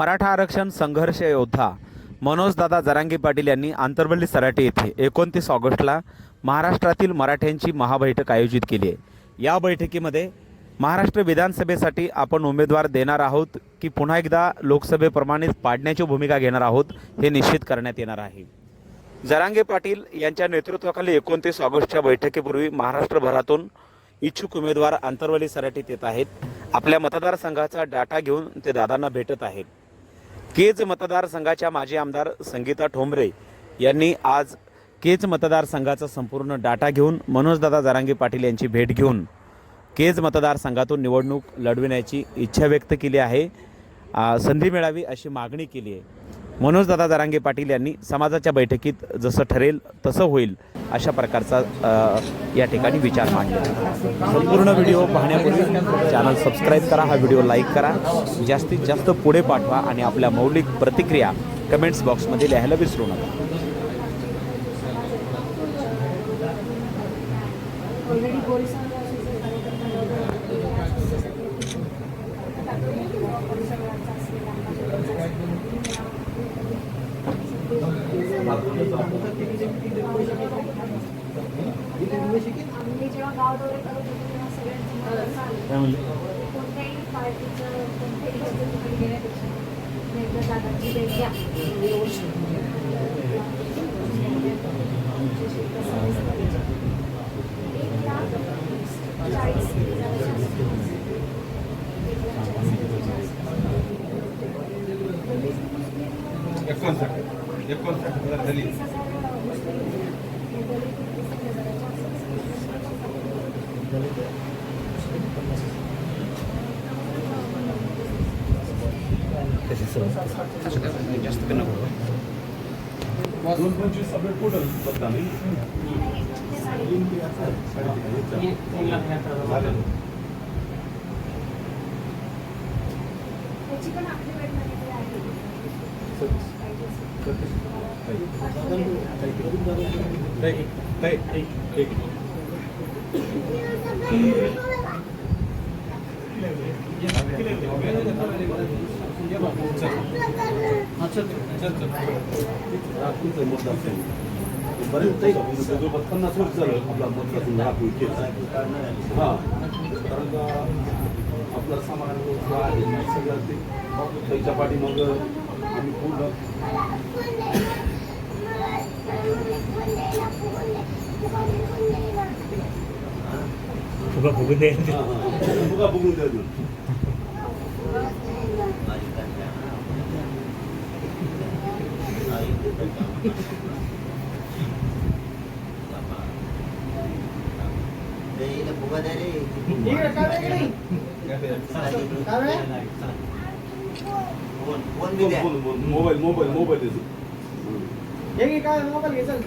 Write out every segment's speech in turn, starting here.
मराठा आरक्षण संघर्ष योद्धा मनोजदादा जरांगी पाटील यांनी आंतरवल्ली सराटे येथे एकोणतीस ऑगस्टला महाराष्ट्रातील मराठ्यांची महाबैठक आयोजित केली आहे. या बैठकीमध्ये महाराष्ट्र विधानसभेसाठी आपण उमेदवार देणार आहोत की पुन्हा एकदा लोकसभेप्रमाणेच पाडण्याची भूमिका घेणार आहोत हे निश्चित करण्यात येणार आहे. जरांगे पाटील यांच्या नेतृत्वाखाली एकोणतीस ऑगस्टच्या बैठकीपूर्वी महाराष्ट्रभरातून इच्छुक उमेदवार आंतरवली सराटीत येत आहेत. आपल्या मतदारसंघाचा डाटा घेऊन ते दादांना भेटत आहेत. केज मतदारसंघाच्या माजी आमदार संगीता ठोंबरे यांनी आज केज मतदारसंघाचा संपूर्ण डाटा घेऊन मनोजदादा जारांगी पाटील यांची भेट घेऊन केज मतदारसंघातून निवडणूक लढविण्याची इच्छा व्यक्त केली आहे. संधी मिळावी अशी मागणी केली आहे. मनोजदादा जरांगे पाटील यांनी समाजाच्या बैठकीत जसं ठरेल तसं होईल अशा प्रकारचा या ठिकाणी विचार मांडला. संपूर्ण व्हिडिओ पाहण्यापूर्वी चॅनल सबस्क्राईब करा हा व्हिडिओ लाईक करा जास्तीत जास्त पुढे पाठवा आणि आपल्या मौलिक प्रतिक्रिया कमेंट्स बॉक्समध्ये लिहायला विसरू नका. ऑलरेडी पोलीस आम्ही जेव्हा गाव दौरे करत होतो तेव्हा सगळ्यांची मदत चालू. कोणत्याही पार्टीचं कोणत्याही पक्षाचं तिकीट घेण्यापेक्षा एकदा दादाची भेट घ्या. दोन पंचवीस अपडेट टोटल बदला त्याची पण झालेली आहे जवळपास पन्नास वर्ष झालं आपला मतदारसंघ आपण केला. हा. कारण का आपला समाज सगळं ते त्याच्या पाठीमाग आम्ही पूर्ण फुगा फुगू Dahil na bunga na rin. Hindi na kami rin. Kami? One. Mobile, mobile, mobile is. Yang mobile, Gisal.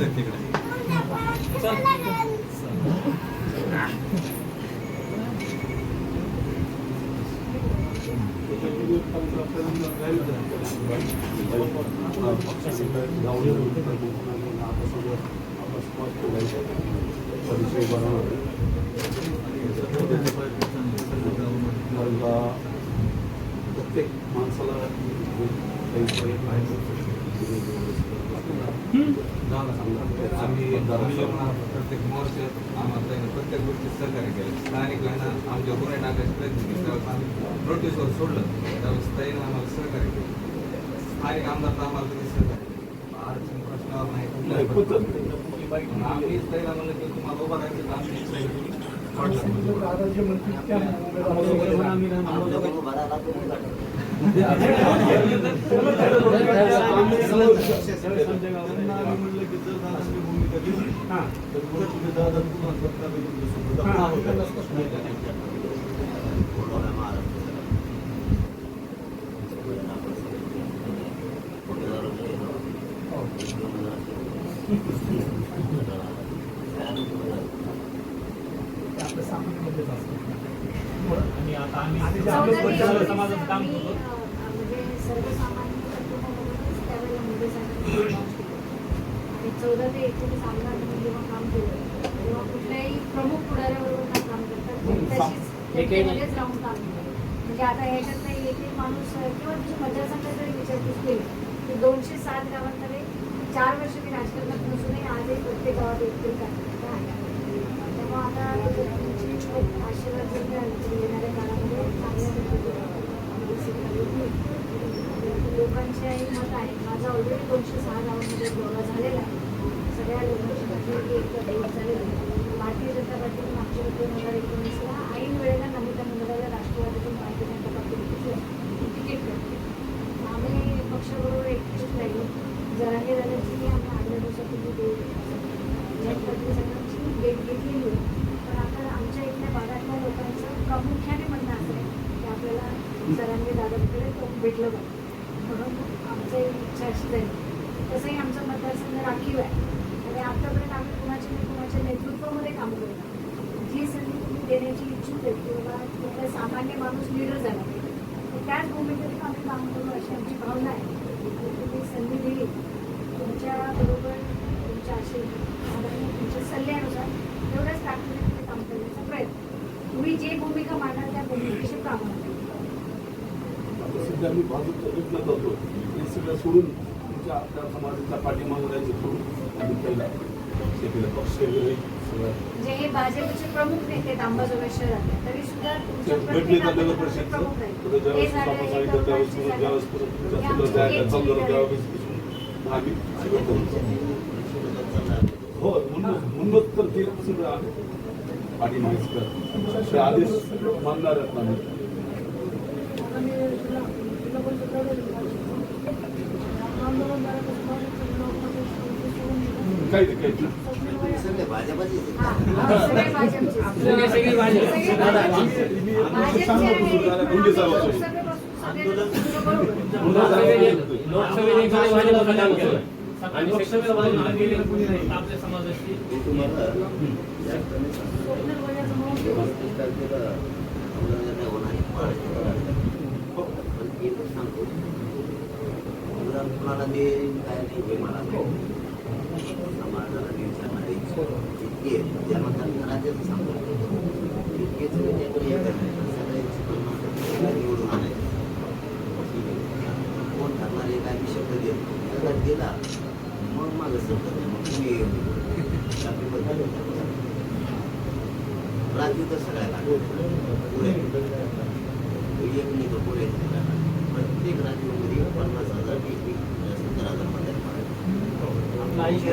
आहे तिकडे. परिचय बनवणार आम्ही आम्ही प्रत्येक मोर्चे आम्हाला प्रत्येक गोष्टी सहकार्य केलं. स्थानिकांना आमच्या गुन्हे टाकायचे प्रयत्न केले. त्यावेळेस आम्ही नोटीसवर सोडलं. त्यावेळेस ताईनं आम्हाला सहकार्य केलं. स्थानिक आमदार तर आम्हाला कधी सहकार्य केलं. आरक्षण प्रश्नावर नाही आम्ही ताईला म्हणलं की तुम्हाला उभा राहायचं तर आमची इच्छा आहे. आम्ही म्हणलं की जर दादांनी भूमिका दिली तर पुढे तुम्ही दादा तुम्हाला स्वतः आपलं सामान्य आणि आता आम्ही समाजाचं काम आम्ही, करतो अं, म्हणजे सर्वसामान्य कुटुंबामधूनच त्यावेळेला मोदी साहेबांनी launch केलं. आणि चौदा ते एकोणीस आमदार म्हणून जेव्हा काम केलं तेव्हा कुठल्याही प्रमुख पुढाऱ्याबरोबर ना काम करतात त्यांच्याशीच राहून काम केलं. म्हणजे आता ह्याच्यात नाही एक एक माणूस किंवा तुझी मतदारसंघात जरी विचारपूस केली की दोनशे सात गावांमध्ये चार वर्ष मी राजकारणात नसूनही आजही प्रत्येक गावात त्यामुळे आता तुमची एक आशीर्वाद जर मिळाले येणाऱ्या काळामध्ये चांगल्या पद्धतीने मत आहे माझा ऑलरेडी दोनशे सहा गावांमध्ये दौरा झालेला आहे. सगळ्या लोकांची एक झालेली आहे भारतीय जनता पार्टीने मागच्या दोन हजार एकोणीसला ऐन वेळेला नमिता मंडळाला राष्ट्रवादीतून भारतीय जनता पार्टीने तिकीट करते आम्ही पक्षाबरोबर एकत्रित राहिलो जरांगे दादाची आम्ही आठव्या दिवसापूर्वी भेट जयंत पाटील साहेबांची भेट घेतलेली आहे पण आता आमच्या इथल्या भागातल्या लोकांचं प्रामुख्याने म्हणणं असं आहे की आपल्याला सरांनी दादाकडे तो भेटलं पाहिजे. म्हणून आमची इच्छा अशी झाली तसंही आमचं मतदारसंघ राखीव आहे. आणि आतापर्यंत आम्ही कुणाच्या ना कुणाच्या नेतृत्वामध्ये काम करतो जी संधी तुम्ही देण्याची इच्छुक आहे किंवा बाबा सामान्य माणूस लीडर झाला पाहिजे तर त्याच भूमिकेतून आम्ही काम करू अशी आमची भावना आहे आणि तुम्ही संधी दिली तुमच्या बरोबर तुमच्या आशीर्वाद आणि तुमच्या सल्ल्यानुसार तेवढ्याच ताकदीने तुम्ही काम करण्याचा प्रयत्न तुम्ही जे भूमिका मांडाल त्या भूमिकेशी प्रामाणिक आता सध्या आम्ही भाजपच्या विकत होतो हे सगळं सोडून तुमच्या आपल्या समाजाच्या पाठीमागे जायचं सोडून आम्ही पहिला हे म्हणजे भाजपचे प्रमुख नेते अंबाजोगाई तरी सुद्धा म्हणूनच तर ते सगळं आहे. आदेश मानणार आहेत आम्ही. काही काही आपल्या समाजाची तुम्हाला जास्त नाही सांगतो. स्वप्नील बोलण्याचं म्हणून पस्तीस तारखेला अहमदनगर होणार आहे महाराष्ट्र पण ते पण सांगतो तुला कुणाला दे काय नाही हे मला नाही. समाजाला विचारणारे इतके त्यानंतर राज्याचं सांगतो इतकेच त्याच्याकडे येतात. सगळ्यांची पण निवडून आणायचं ठीक आहे. कोण ठरणारे काय मी शब्द देतो नाही एक नाही प्रत्येक राज्यामध्ये पन्नास हजार पैकी सत्तर हजार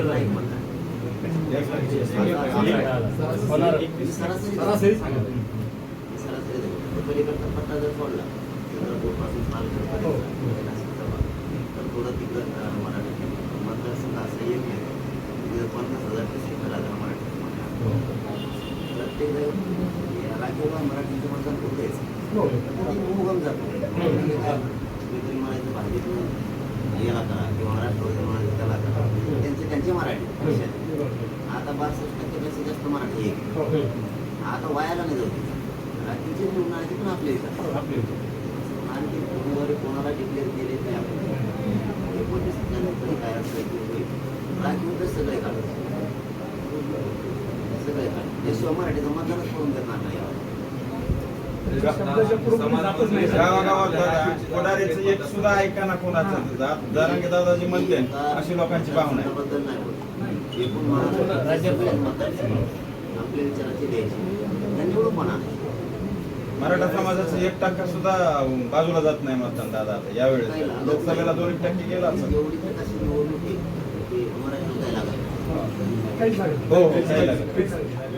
आहे. सरासरी पलीकडचा पट्टा जर सोडला चंद्रपूरपासून तर थोडं तिकडं अं, मराठी मतदारसंघ असं एक आहे. तिथं पन्नास हजार ते सत्तर हजार मराठी प्रत्येक जागी या राज्याला मराठीचं मतदान होतेच. उगम जातो म्हणायचं भाजप याला करा किंवा राष्ट्रवादी म्हणायचं त्याला करा त्यांचे त्यांचे मराठी आता बासष्ट टक्केपेक्षा जास्त मराठी आहे आता वायाला नाही जाऊ रात्रीचे निवडून पण आपल्या आणि ते उमेदवारी कोणाला डिक्लेअर केले नाही आपण एकोणतीस त्यानंतर काय असतं ते सगळे काढत सगळे काढत ते शिवाय मराठीचं मतदानच करून देणार नाही गावागावात एक सुद्धा ऐका ना कोणाचं जरांगे दादाजी म्हणते अशी लोकांची भावना आहे. मराठा समाजाचं एक टक्का सुद्धा बाजूला जात नाही मतदान दादा आता यावेळेस. लोकसभेला दोन एक टक्के गेला हो, हो काही लागेल.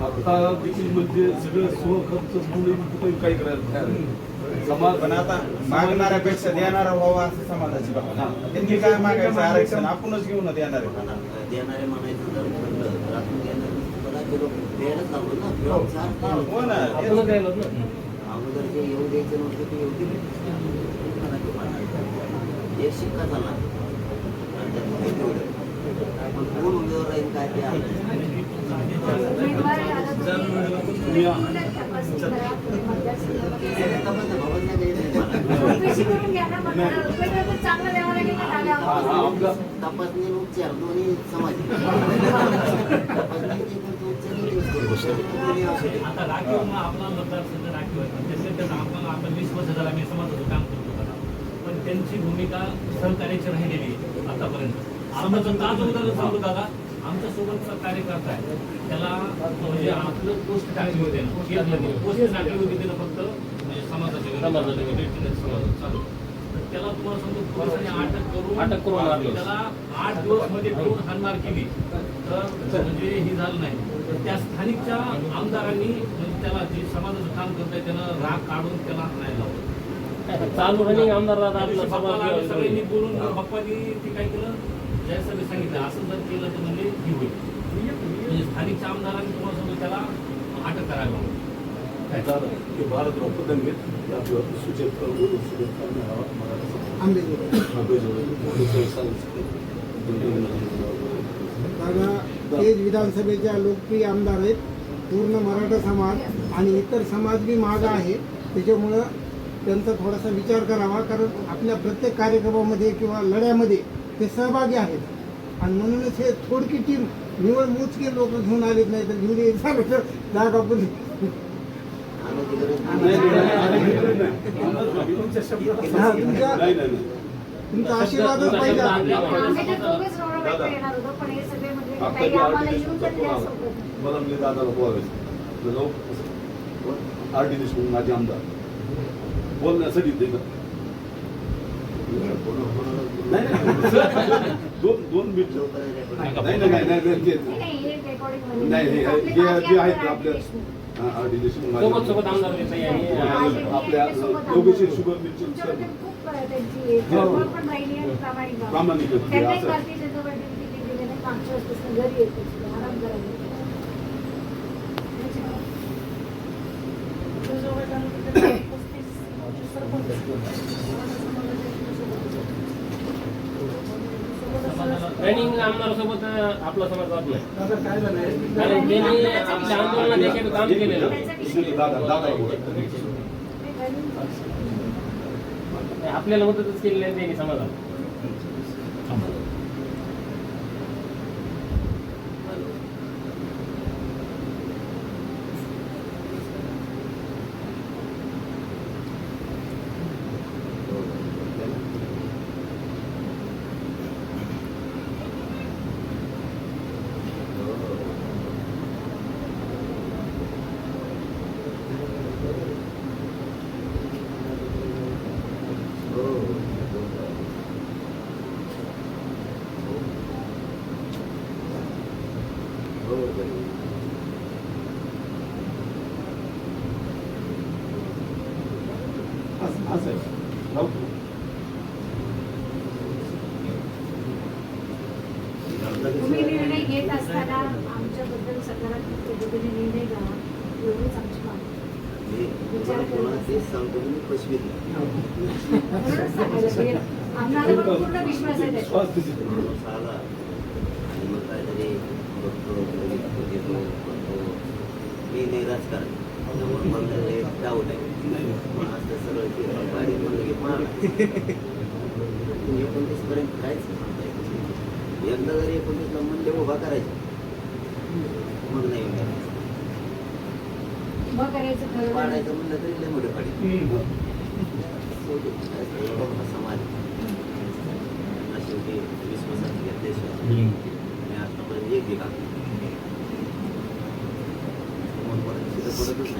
आता देखील म्हणजे सगळं स्वखर्च म्हणून काही करायला तयार आहे. समाज पण आता मागणाऱ्यापेक्षा देणारा व्हावा असं समाजाची भावना. त्यांनी काय मागायचं? आरक्षण. आपणच घेऊन देणार आहे देणारे म्हणायचं तर आपण देणार मला ते लोक द्यायलाच लागलो ना. किंवा चार हो ना. ना. अगोदर जे येऊ द्यायचं नव्हतं ते येऊ दिले. एक शिक्का झाला. राज्यात हे तेवढं. पण कोण उमेदवार राहील काय ते आहे तपासणी उपचार दोन्ही समाज आता राखीव मग आपला मतदारसंघ राखीव आहे पण त्याच्यात आपण आपण वीस वर्ष झाला मी समाजाचं काम करतो बघा. पण त्यांची भूमिका सहकार्याची राहिलेली आतापर्यंत आमचं सांगतो दादा आमच्या सोबतचा कार्यकर्ता आहे. त्याला म्हणजे आपलं पोस्ट टाकली होती ना, पोस्ट टाकली होती त्यानं फक्त म्हणजे समाजाच्या त्याला तुम्हाला सांगतो पोलिसांनी अटक करून अटक करून. त्याला आठ दिवसमध्ये ठेवून हाणमार केली. तर म्हणजे हे झालं नाही. तर त्या स्थानिकच्या आमदारांनी म्हणजे त्याला जे समाजाचं काम करत आहे त्यानं राग काढून त्याला हाणायला लावलं. चालू रनिंग आमदार सगळ्यांनी समाज बोलून बाप्पानी ते काय केलं? ज्या सगळे सांगितलं असं जर केलं तर म्हणजे ही होईल. म्हणजे स्थानिकच्या आमदारांनी त्याला अटक करायला दादा, भारतराव पदंगे आपलं सुचेत सुचेत दादा तेच विधानसभेच्या लोकप्रिय आमदार आहेत. पूर्ण मराठा समाज आणि इतर समाज बी मागं आहे. त्याच्यामुळं त्यांचा थोडासा विचार करावा. कारण आपल्या प्रत्येक कार्यक्रमामध्ये किंवा लढ्यामध्ये ते सहभागी आहेत. आणि म्हणूनच हे थोडकी टीम निवड मोजके लोक घेऊन आलेत नाही तर घेऊन येत झालं तर जागा पण तुमचा आशीर्वादच पाहिजे जाऊ आर डी देशमुख माझे आमदार. बोलण्यासाठी दोन दोन मिनिट नाही नाही नाही नाही जे आहेत आमदार आपल्या देशमुख. आर डी देशमुख माझे आमदार सोबत आपला समाज जात नाही. दादा काय झालंय कारण त्यांनी आपल्या आंदोलनात एक काम केलेलं. आपल्याला मदतच केली नाही त्यांनी समाजाला. असं तुम्ही निर्णय घेत असताना आमच्याबद्दल सकारात्मक पद्धतीने निर्णय घ्यावा एवढीच आमची मागणी. आम्हाला पण पूर्ण विश्वास आहे आला आणि मग करतो. मी नाही राजकारण की मार एकोणतीस पर्यंत नाही. एकदा जरी एकोणतीसला म्हणले उभा करायचा. मग नाही करायचं. उभं करायचं ठरवलं पाडायचं म्हणलं तरी लय मोठे पाडी. समाज. अशी होती विश्वासात घेतल्याशिवाय मी आतापर्यंत एक दिला मग परत तिथं पडतच नाही.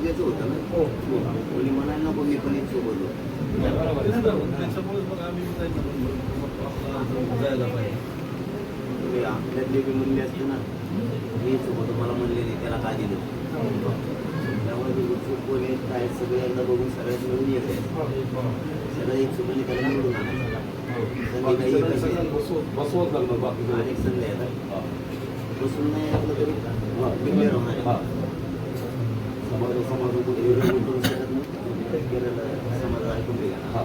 गरजेचं होतं ना? कोणी म्हणायला नको मी पण इच्छुक होतो. म्हणलं. आपलं आपल्यातले बी म्हणले असते ना मी इच्छुक होतो मला म्हणले नाही त्याला काय दिलं? त्यामुळे मी कोण कोण आहेत काय आहेत, सगळे एकदा बघून सगळ्यात मिळून येत आहे सगळं एक सुपारी त्याला निवडून आणायचं. सगळ्यांना बसवत लागणार बाकी अनेक संधी आहेत हा. बसून नाही ऐकलं तरी. डिक्लेअर होणार हा. आहे समाज समाज विरोध करू शकत नाही केलेलं समाज ऐकून घेणार हा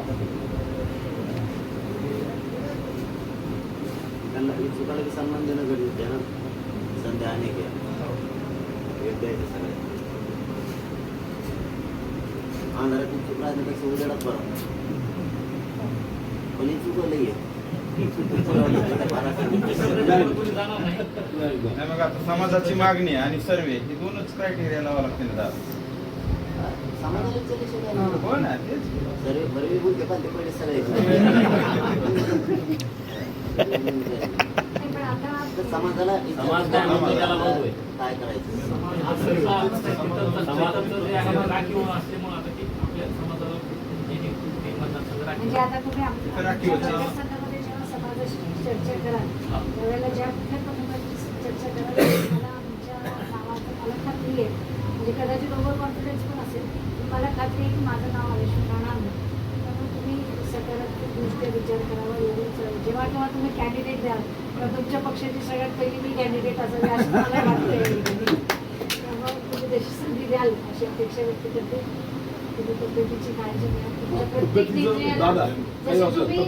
त्यांना ही चुकाला की सन्मान देणं गरजेचं आहे ना संध्या अनेक आहे वेळ द्यायचं सगळ्यांना अंधारातून चूक राहण्यापेक्षा उजेडात बरं पण ही चुक लई आहे नाही मग आता समाजाची मागणी आणि सर्वे हे दोनच क्रायटेरिया लावा लागते ना दादा. समाजाला. हो ना तेच समाज काय म्हणतो त्याला. काय करायचं आता म्हणजे आता तुम्ही आमच्या आहे. मतदारसंघामध्ये जेव्हा समाजाशी चर्चा कराल. त्यावेळेला ज्या कुठल्या प्रमुखाची चर्चा कराल मला आमच्या नावाचं मला खात्री आहे. म्हणजे कदाचित ओव्हर कॉन्फिडन्स पण असेल पण मला खात्री आहे की माझं नाव आल्याशिवाय राहणार नाही. त्यामुळे तुम्ही सकारात्मक दृष्ट्या विचार करावा एवढंच. जेव्हा केव्हा तुम्ही कॅन्डिडेट द्याल तेव्हा तुमच्या पक्षाची सगळ्यात पहिली मी कॅन्डिडेट असावी असं मला वाटतंय त्यामुळे तुम्ही तशी संधी द्याल अशी अपेक्षा व्यक्त करते. तुम्ही तब्येतीची काळजी घ्या. तुमच्या प्रत्येक निर्णयाला जसं तुम्ही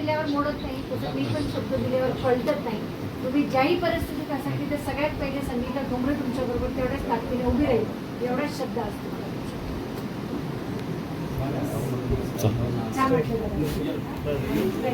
दिल्यावर मोडत नाही तसं मी पण शब्द दिल्यावर पलटत नाही. तुम्ही ज्याही परिस्थितीत असाल की ते सगळ्यात पहिले संगीता डोंगरे तुमच्या बरोबर तेवढ्याच ताकदीने उभी राहील. एवढाच शब्द असतो. छान वाटलं दादा.